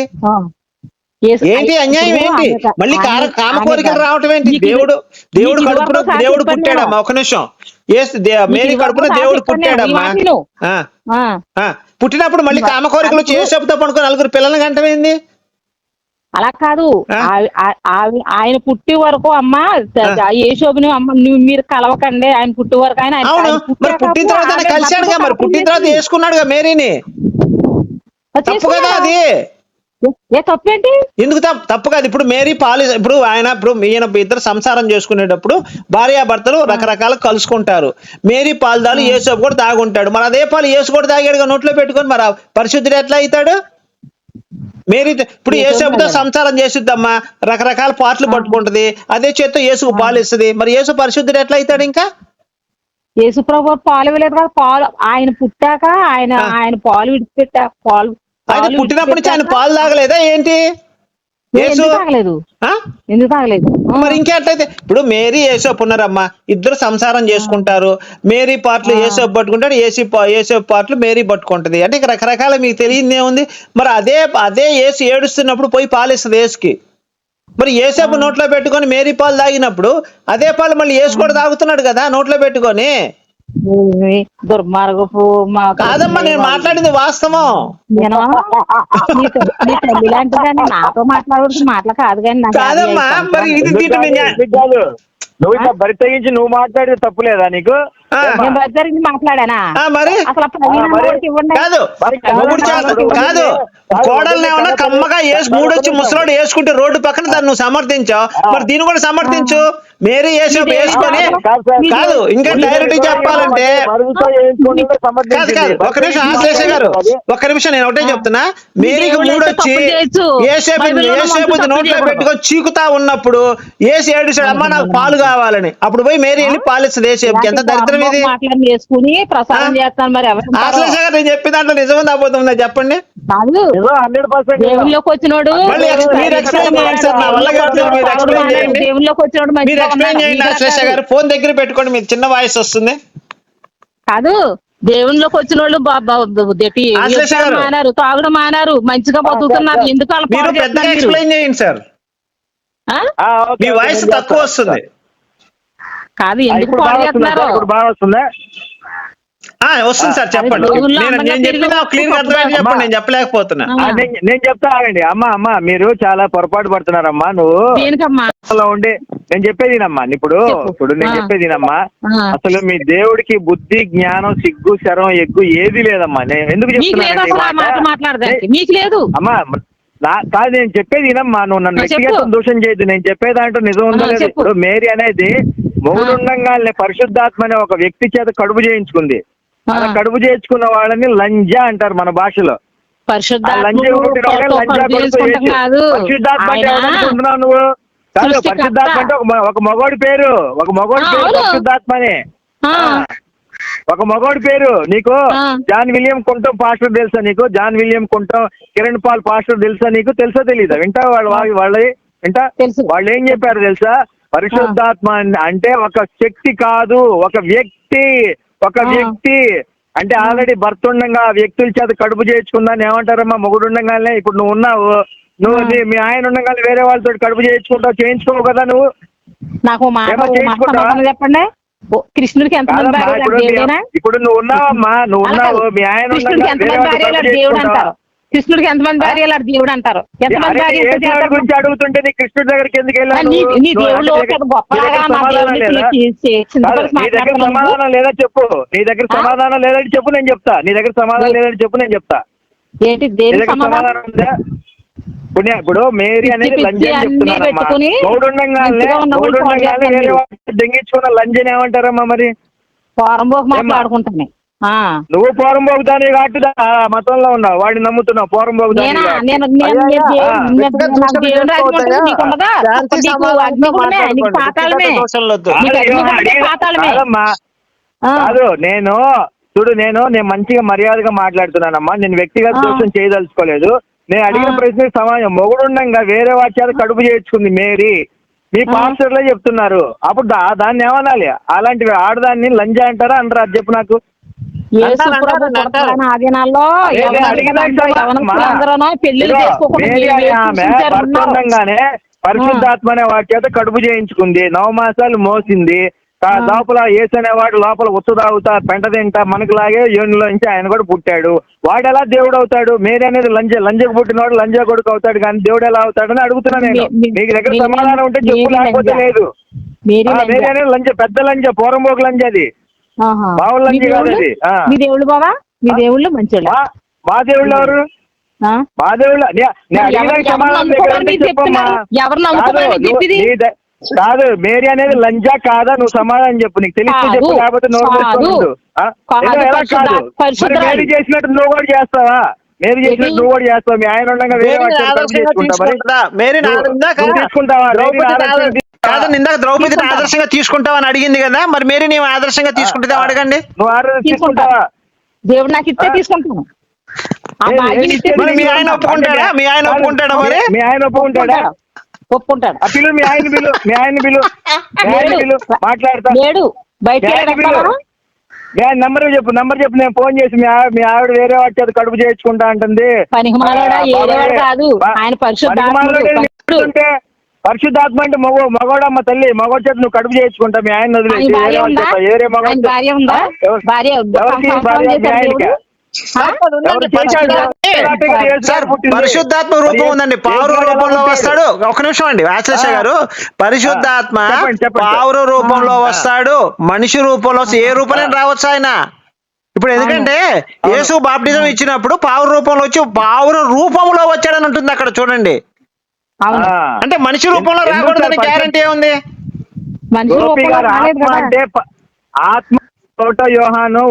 ఏంటి అన్యాయం ఏంటి? మళ్ళీ కామ ఆమె కోరికలు రావటం ఏంటి? దేవుడు దేవుడు కడుపున దేవుడు పుట్టాడమ్మా. ఒక నిమిషం. మేరీ కడుపున దేవుడు. పుట్టాడమ్మా. పుట్టినప్పుడు మళ్ళీ కామ కోరికలు చేసేపుతో పడుకొని నలుగురు పిల్లల్ని కంటమైంది? అలా కాదు. ఆయన పుట్టి వరకు అమ్మ శోభని అమ్మ నువ్వు మీరు కలవకండి. ఆయన పుట్టి వరకు ఆయన పుట్టిన తర్వాత కలిశాడుగా మరి? పుట్టిన తర్వాత వేసుకున్నాడుగా మేరీని? తప్పు కదా? అది? ఏ తప్పేంటి? ఎందుకు తప్పు కాదు. ఇప్పుడు మేరీ పాలి ఇప్పుడు ఆయన ఇప్పుడు ఈయన ఇద్దరు సంసారం చేసుకునేటప్పుడు భార్యాభర్తలు రకరకాల కలుసుకుంటారు. మేరీ పాలు ఏసు కూడా తాగుంటాడు. మరి అదే పాలు ఏసు కూడా తాగాడుగా నోట్లో పెట్టుకొని మరి పరిశుద్ధుడు ఎట్లా అవుతాడు? మేరీ ఇప్పుడు ఏసు కదా. సంసారం చేసిద్దమ్మా. రకరకాల పాటలు పట్టుకుంటది. అదే చేత్తో ఏసుకు పాలు ఇస్తుంది మరి ఏసు పరిశుద్ధుడు ఎట్లా అవుతాడు ఇంకా? యేసు ప్రభు పాలు ఇవ్వలేదు కదా. పాలు ఆయన పుట్టాక ఆయన. ఆయన పాలు విడిచిపెట్టా పాలు ఆయన పుట్టినప్పటి నుంచి ఆయన పాలు తాగలేదా ఏంటి? యేసు ఎందుకు తాగలేదు. మరి ఇంకెట్లయితే? ఇప్పుడు మేరీ ఏసోపు ఉన్నారమ్మా. ఇద్దరు సంసారం చేసుకుంటారు. మేరీ పాటలు ఏసోపు పట్టుకుంటాడు. ఏసీ ఏసోపు పాటలు మేరీ పట్టుకుంటది. అంటే ఇక రకరకాల మీకు తెలియదు ఏముంది? మరి అదే అదే ఏసు ఏడుస్తున్నప్పుడు పోయి పాలిస్తుంది ఏసుకి మరి ఏసేపు నోట్లో పెట్టుకొని మేరీ పాలు తాగినప్పుడు అదే పాలు మళ్ళీ ఏసు కూడా తాగుతున్నాడు కదా నోట్లో పెట్టుకొని. దుర్మార్గపు మా కాదమ్మా నేను మాట్లాడింది వాస్తవం నేను నాతో మాట్లాడవలసిన మాటలు కాదు కానీ కాదమ్మా. మరి ఇది నువ్వు ఇట్లా బరి తెగించి నువ్వు మాట్లాడితే తప్పులేదా నీకు. నేను మాట్లాడానా? మరి. ఇవ్వండి. కాదు. మొగుడు కోడల్ని ఏమన్నా కమ్మగా వేసి మూడొచ్చి ముసలోడు వేసుకుంటే రోడ్డు పక్కన దాన్ని నువ్వు సమర్థించావు మరి దీన్ని కూడా సమర్థించు. మేరీ వేసి వేసుకొని కాదు ఇంకా డైరెక్ట్ చెప్పాలంటే కాదు. కాదు. ఒక్క నిమిషం ఆశ్లేష గారు. ఒక్క నిమిషం నేను ఒకటే చెప్తున్నా. మేరీకి దేవుడు మూడు అయితే వచ్చి తప్పు చేయొచ్చు. ఏసేపు ఏసేపు నోట్లో. పెట్టుకొని చీకుతా ఉన్నప్పుడు ఏసి ఏడుసాడు అమ్మ నాకు పాలు కావాలని. అప్పుడు పోయి మేరీ వెళ్ళి పాలు ఇస్తుంది ఏసేపుకి. ఎంత దరిద్రం ఇది మాటలు వేసుకుని ప్రసారం? చేస్తాను మరి ఎవరు. ఆశ్లేష గారు నేను చెప్పిన దాంట్లో నిజం అబద్ధం చెప్పండి కాదు దేవుళ్ళలోకి వచ్చినోడు మీరు చేయండి సార్, నా వల్ల కాదు, మీరు explain చేయండి. దేవుళ్ళలోకి వచ్చినోడు మీరు మంచిగా ఎక్స్ప్లెయిన్. చేయండి ఆశ్లేష. గారు ఫోన్ దగ్గర పెట్టుకోండి మీకు చిన్న వాయిస్ వస్తుంది కాదు దేవుళ్ళలోకి వచ్చిన వాళ్ళు. మానారు తాగడం మానారు మంచిగా బతుకుతున్నారు ఎందుకు మీ వాయిస్ తక్కువ. వస్తుంది కాదు ఎందుకు ఇప్పుడు పాడు బాగా వస్తుందా? చేస్తున్నారు ఇప్పుడు బాగా వస్తుందా? ఆ, వస్తుంది సార్ చెప్పండి. నేను అర్థమైంది. చెప్పండి చెప్పలేకపోతున్నా. నేను చెప్తా ఆగండి. అమ్మ అమ్మ మీరు చాలా పొరపాటు పడుతున్నారమ్మా. నువ్వు ఉండి నేను చెప్పేదినమ్మా ఇప్పుడు. ఇప్పుడు నేను. చెప్పేదినమ్మా. అసలు మీ దేవుడికి బుద్ధి జ్ఞానం సిగ్గు శరం ఎగ్గు ఏది లేదమ్మా. నేను ఎందుకు లేదు అమ్మా నా కాదు నేను చెప్పేది వినమ్మా. నువ్వు నన్ను. వ్యక్తిగతం దూషణ చేయొద్దు. నేను చెప్పేదాంట్లో నిజం ఉందో లేదు. ఇప్పుడు మేరీ అనేది మొగుడుండంగానే పరిశుద్ధాత్మ అనే ఒక వ్యక్తి చేత కడుపు చేయించుకుంది. అలా కడుపు చేయించుకున్న వాళ్ళని లంజా అంటారు మన భాషలో. పరిశుద్ధాత్మ అంటే. పరిశుద్ధాత్మ ఒక మగోడి పేరు. ఒక మగోడి పేరు అవును. పరిశుద్ధాత్మని. ఆ, ఒక మగోడి పేరు. నీకు. జాన్ విలియం కుంటం పాస్టర్ తెలుసా నీకు? John William Kuntam Kiran Paul pastor తెలుసా నీకు? తెలుసా తెలీదా? వింటా వాళ్ళు వాళ్ళ వింటా? తెలుసు. వాళ్ళు ఏం చెప్పారు తెలుసా? పరిశుద్ధాత్మ అంటే ఒక శక్తి కాదు ఒక వ్యక్తి ఒక. వ్యక్తి. అంటే ఆల్రెడీ భర్త ఉండగా ఆ వ్యక్తుల చేత కడుపు చేయించుకుందని ఏమంటారమ్మా? మొగుడు ఉండగానే ఇప్పుడు నువ్వు ఉన్నావు. నువ్వు మీ ఆయన ఉండగానే వేరే వాళ్ళతో కడుపు చేయించుకుంటావు చేయించుకోవు కదా నువ్వు? నాకు చెప్పండి. కృష్ణుడికి భార్యలు ఇప్పుడు నువ్వు ఉన్నావమ్మా నువ్వు ఉన్నావు. మీ ఆయన ఉండగా వేరే కృష్ణుడికి ఎంతమంది భార్యలు దేవుడు అంటారు. ఎంతమంది భార్య గురించి అడుగుతుంటే నీ కృష్ణుడి దగ్గరికి ఎందుకు నీ సమాధానం లేదా? చెప్పు? నీ దగ్గర? సమాధానం లేదని చెప్పు నేను చెప్తా. నీ దగ్గర సమాధానం లేదని చెప్పు నేను చెప్తా. ఏంటి దేని సమాధానం? ఉందా? పుణ్య ఇప్పుడు మేరీ అనేది పిచ్చి లంజ అని అన్నీ చెప్తున్నానమ్మా. మౌడుండంగానే పాడు వేరే దెంగించుకున్న లంజని ఏమంటారమ్మా మరి? పోరంబోకు మాట్లాడుకుంటాను. నువ్వు పోరం పోగుతానే కాబట్టి ఆ మతంలో ఉన్నావు. వాడిని నమ్ముతున్నావు పోరం పోగుతానే నేనా? కాబట్టి. కాదు, చూడు నేను నేను మంచిగా మర్యాదగా మాట్లాడుతున్నానమ్మా. నేను వ్యక్తిగత. దోషం చేయదలుచుకోలేదు. నేను అడిగిన ఆ. ప్రశ్నకి సమాజం. మొగుడుండంగా వేరే వాటి చేత కడుపు చేర్చుకుంది మేరీ. మీ. పాస్టర్లే చెప్తున్నారు. అప్పుడు దాన్ని ఏమనాలి? అలాంటివి ఆడదాన్ని లంజ అంటారా? అంటారా? అది చెప్పు నాకు. అనే. ఉండంగానే పరిశుద్ధాత్మ అనే వాటి చేత కడుపు చేయించుకుంది నవమాసాలు మోసింది. లోపల ఏసు అనేవాడు లోపల ఉత్తు తాగుతా పెంట తింటా మనకులాగే యోనిలో నుంచి ఆయన కూడా పుట్టాడు. వాడు ఎలా దేవుడు అవుతాడు? మేరీ అనేది లంజ లంజకు పుట్టినవాడు లంజ కొడుకు అవుతాడు కానీ దేవుడు ఎలా అవుతాడని అడుగుతున్నా నేను. మీకు దగ్గర సమాధానం ఉంటే చెప్పు లేకపోతే. లేదు. మేరీ అనేది లంజ పెద్ద లంజ పోరంబోకు లంజ అది. మీ దేవుళ్ళు? బావా? మీ దేవుళ్ళు మంచోళ్ళు? మా దేవుళ్ళు ఎవరు? మా దేవుళ్ళు ఎవరు- కాదు, మేరీ అనేది లంజా కాదా నువ్వు సమాధానం చెప్పు. నీకు తెలిస్తే చెప్పు లేకపోతే నోరు కాదు. చేసినట్టు నువ్వు కూడా చేస్తావా? నువ్వు కూడా చేస్తావు మీ ఆయన ఉండగా వేరే ఆదర్శంగా చేసుకుంటావా మరి? తీసుకుంటుందా? నువ్వు- నువ్వు తీసుకుంటావా? ఆదర్శంగా తీసుకుంటావా? కాదు ఇందాక ద్రౌపదిని తీసుకుంటా. ఆదర్శంగా తీసుకుంటావని అడిగింది కదా మరి మేరీ నీవు ఆదర్శంగా తీసుకుంటుందేమో అడగండి నువ్వు. తీసుకుంటావా దేవుడు నాకు ఇస్తే తీసుకుంటాను ఆ ఏది- భాగ్యం ఏది ఇస్తే ఇచ్చేది? మరి మీ ఆయన ఒప్పుకుంటాడా? మీ ఆయన ఒప్పుకుంటాడా మరి? మీ ఆయన ఒప్పుకుంటాడా ఒప్పుకుంటాడు. ఒప్పుకుంటాడు ఆ పిలు మీ ఆయన పిలు మీ ఆయన పిలు మీ ఆయన లేడు. పిలు మాట్లాడతా లేడు బయట మీ ఆయన పిలు ఆయన నంబర్ చెప్పు నంబర్ చెప్పు నేను ఫోన్ చేసి మీ ఆవిడ మీ ఆవిడ వేరే వాటి చేత కడుపు చేయించుకుంటా అంటుంది. పరిశుద్ధాత్మ అంటే మగ మగోడమ్మ తల్లి మగోడు చేత నువ్వు కడుపు చేయించుకుంటా మీ ఆయన వదిలేసి వేరే మగ భార్య ఉందా? భార్య పరిశుద్ధాత్మ రూపం ఉందండి. పావుర రూపంలో వస్తాడు. ఒక నిమిషం అండి ఆశ్లేష గారు. పరిశుద్ధాత్మ. పావుర రూపంలో వస్తాడు. మనిషి రూపంలో వస్తే ఏ రూపంలో రావచ్చు ఆయన? ఇప్పుడు ఎందుకంటే యేసు బాప్టిజం ఇచ్చినప్పుడు పావుర రూపంలో వచ్చి పావుర రూపంలో వచ్చాడని ఉంటుంది అక్కడ చూడండి. అవును. అంటే మనిషి రూపంలో రాకూడదని గ్యారంటీ మనిషి రూపంలో రాలేదు ఆత్మ ఒకటో యోహాను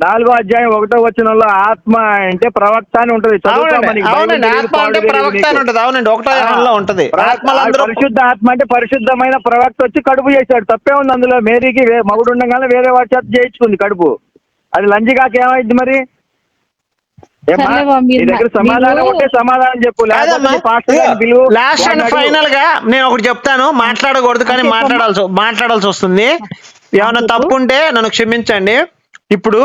నాలుగో అధ్యాయం ఒకటో వచనంలో ఆత్మ అంటే ప్రవక్త అని ఉంటది అవునండి ఆత్మ అంటే ప్రవక్త అని నీకు. ఉంటుంది అవునండి ఒకటో ఉంటది పరిశుద్ధ ఆత్మ అంటే పరిశుద్ధమైన ప్రవక్త వచ్చి కడుపు చేశాడు తప్పే ఉంది అందులో మేరీకి వే- మగుడు ఉండగానే వేరే వాడి చేత చేయించుకుంది కడుపు అది లంజిగాకి ఏమైంది మరి. Last and. ఫైనల్గా నేను ఒకటి చెప్తాను మాట్లాడకూడదు కానీ. మాట్లాడాల్సి మాట్లాడాల్సి వస్తుంది ఏమైనా. తప్పు ఉంటే నన్ను క్షమించండి ఇప్పుడు.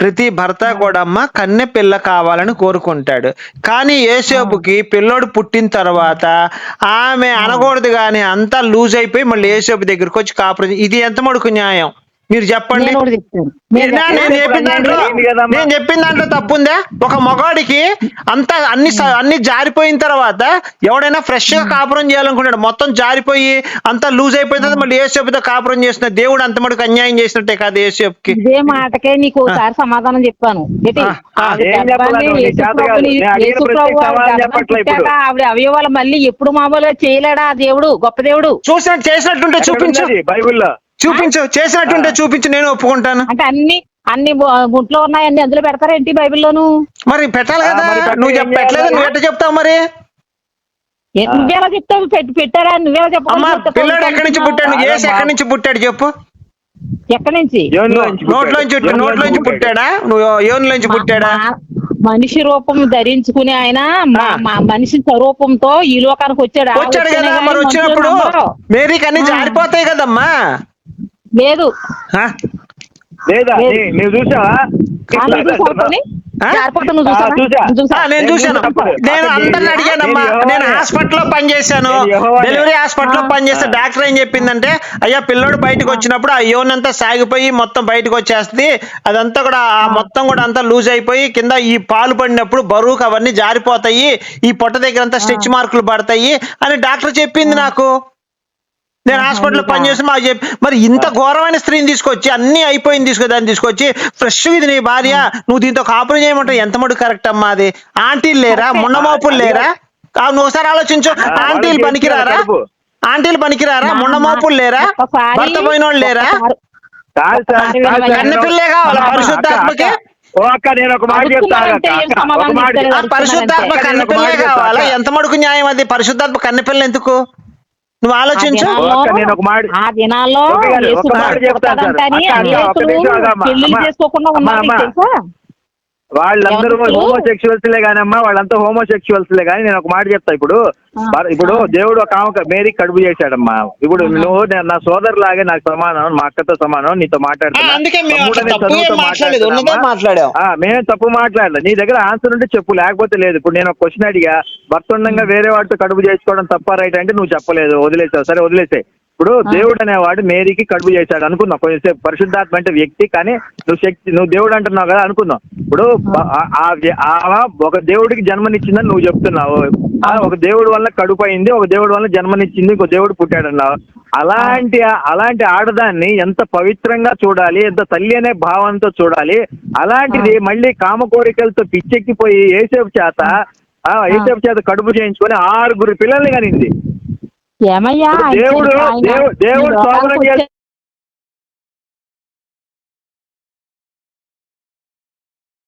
ప్రతి భర్త కూడా అమ్మ కన్నె పిల్ల కావాలని కోరుకుంటాడు. కానీ ఏసేపుకి పిల్లోడు పుట్టిన తర్వాత ఆమె అనకూడదు కానీ అంతా లూజ్ అయిపోయి మళ్ళీ ఏసేపు దగ్గరికి వచ్చి కాపురం ఇది ఎంత మడుకు న్యాయం? మీరు చెప్పండి. నేను ఒకటి చెప్తాను. నేను నేను చెప్పిన దాంట్లో. నేను చెప్పిన దాంట్లో తప్పుందా. ఒక మగాడికి అంతా అన్ని స- అన్ని జారిపోయిన తర్వాత ఎవడైనా ఫ్రెష్గా కాపురం చేయాలనుకుంటాడు మొత్తం జారిపోయి అంతా లూజ్ అయిపోయిన తర్వాత మళ్ళీ ఏసేపుతో కాపురం చేసిన దేవుడు అంత మటుకు అన్యాయం చేసినట్టే కాదు ఏసేపుకి ఇదే మాటకే నీకు ఒకసారి సమాధానం చెప్పాను ఏంటి? ఆ, ఆ. ఆవిడ ఏం చెప్పాలి? గర్భాన్ని నువ్వు నీ యేసు చేత కాదు. ప్రభుని- నేను అడిగిన యేసు ప్రశ్నకి ప్రభు ఆవిడ సమాధానం గర్భాన్ని చెప్పట్లే ఇప్పుడు. పుట్టాక ఆవిడ అవయవాలు మళ్ళీ ఎప్పుడు మామూలుగా చేయలేడా ఆ దేవుడు? గొప్ప దేవుడు? చూసినట్టు చేసినట్టుంటే చూపించు. బైబిల్లో. చూపించు చేసినట్టుంటే చూపించు నేను ఒప్పుకుంటాను. అంటే అన్ని అన్ని గుంట్లో ఉన్నాయి అన్ని అందులో పెడతారేంటి బైబిల్లోను? మరి పెట్టాలి కదా. మరి పెట్ట- నువ్వు చెప్ప- పెట్టలేదు? నువ్వు ఎట్ట చెప్తావు మరి? ఏ- నువ్వెలా చెప్తావు? పెట్టి పెట్టారా? నువ్వెలా అమ్మా చెప్పాలి పిల్లోడు ఎక్కడి నుంచి పుట్టాడు? ఏసు ఎక్కడి నుంచి పుట్టాడు చెప్పు. ఎక్కడి నుంచి. నోట్లోంచి నోట్లోంచి పుట్టాడా. నువ్వు యోనిలోంచి పుట్టాడా? మనిషి రూపం ధరించుకుని ఆయన మా- ఆ. మా మనిషి స్వరూపంతో ఈ లోకానికి వచ్చాడు. వచ్చాడు కదా మరి వచ్చినప్పుడు. అన్ని ఆ. జారిపోతాయి కదమ్మా. లేదు. నువ్వు చూసావా? నేను చూశాను. నేను అందరిని అడిగానమ్మా. నేను హాస్పిటల్లో పనిచేశాను. డెలివరీ హాస్పిటల్లో. పనిచేస్తే డాక్టర్ ఏం చెప్పిందంటే అయ్యా పిల్లోడు బయటకు వచ్చినప్పుడు ఆ యోనంతా సాగిపోయి మొత్తం బయటకు వచ్చేస్తుంది. అదంతా కూడా ఆ మొత్తం కూడా అంతా లూజ్ అయిపోయి కింద ఈ పాలు పడినప్పుడు బరువుకు అవన్నీ జారిపోతాయి. ఈ పొట్ట దగ్గర అంతా స్టిచ్ మార్కులు పడతాయి అని డాక్టర్ చెప్పింది నాకు. నేను హాస్పిటల్లో? పనిచేసి మాకు చెప్పి మరి ఇంత ఘోరమైన స్త్రీని తీసుకొచ్చి అన్ని అయిపోయింది తీసుకొచ్చి దాన్ని తీసుకొచ్చి ఫ్రెష్ ఇది నీ భార్య నువ్వు దీంతో కాపురం చేయమంటావు ఎంత మటుకు కరెక్ట్ అమ్మా అది? ఆంటీలు లేరా? మొండమోపులు లేరా? నువ్వు ఒకసారి ఆలోచించు. ఆంటీలు పనికిరారా. ఆంటీలు పనికిరారా? మొండమోపులు లేరా? భర్త పోయిన వాళ్ళు లేరా. కన్నెపిల్లే కావాలా? పరిశుద్ధాత్మకి? నేను ఒక మాట చెప్తాను పరిశుద్ధాత్మ కన్నెపిల్లే కావాలా. ఎంత మటుకు న్యాయం అది? పరిశుద్ధాత్మ కన్నెపిల్ల ఎందుకు? నువ్వు ఆలోచించు. ఆ దినాల్లో- నేను ఒక మాట- ఆ. చేసుకోకుండా అమ్మా, ఉన్నారు అమ్మా. తెలుసా వాళ్ళందరూ ఎవరు? హోమోసెక్షువల్స్లే కానమ్మా వాళ్ళంతా హోమోసెక్షువల్స్లే కానీ నేను ఒక మాట చెప్తా ఇప్పుడు. ఇప్పుడు దేవుడు ఒక ఆమె మేరీ కడుపు చేశాడమ్మా. ఇప్పుడు నువ్వు నేను నా సోదరు లాగే నాకు సమానం మా అక్కతో సమానం నీతో మాట్లాడుతున్నా. అందుకే మేము తప్పు ఏం చదువుతో మాట్లాడలేదు. ఉన్నదే మాట్లాడుతున్నామా? మాట్లాడాం ఆ, మేమేం తప్పు మాట్లాడలేదు. నీ దగ్గర ఆన్సర్ ఉంటే చెప్పు లేకపోతే లేదు. ఇప్పుడు నేను ఒక క్వశ్చన్ అడిగా భర్త ఉండగా వేరే వాడితో కడుపు చేసుకోవడం తప్ప రైట్ అంటే నువ్వు చెప్పలేదు. వదిలేసావు. సరే వదిలేసే ఇప్పుడు దేవుడు అనేవాడు మేరీకి కడుపు చేశాడు అనుకుందాం. కొంచెంసేపు పరిశుద్ధాత్మ అంటే వ్యక్తి కానీ నువ్వు శక్తి నువ్వు దేవుడు అంటున్నావు కదా అనుకుందాం. ఇప్పుడు ఒక దేవుడికి జన్మనిచ్చిందని నువ్వు చెప్తున్నావు. ఒక దేవుడి వల్ల కడుపు అయింది ఒక దేవుడి వల్ల జన్మనిచ్చింది ఇంకో దేవుడు పుట్టాడన్నావు. అలాంటి అలాంటి ఆడదాన్ని ఎంత పవిత్రంగా చూడాలి ఎంత తల్లి అనే భావంతో చూడాలి అలాంటిది మళ్ళీ కామ కోరికలతో పిచ్చెక్కిపోయి ఏసేపు చేత ఆ. ఏసేపు చేత కడుపు చేయించుకొని ఆరుగురు పిల్లల్ని కనింది. ఏమయ్యా? దేవుడు దేవుడు చేసి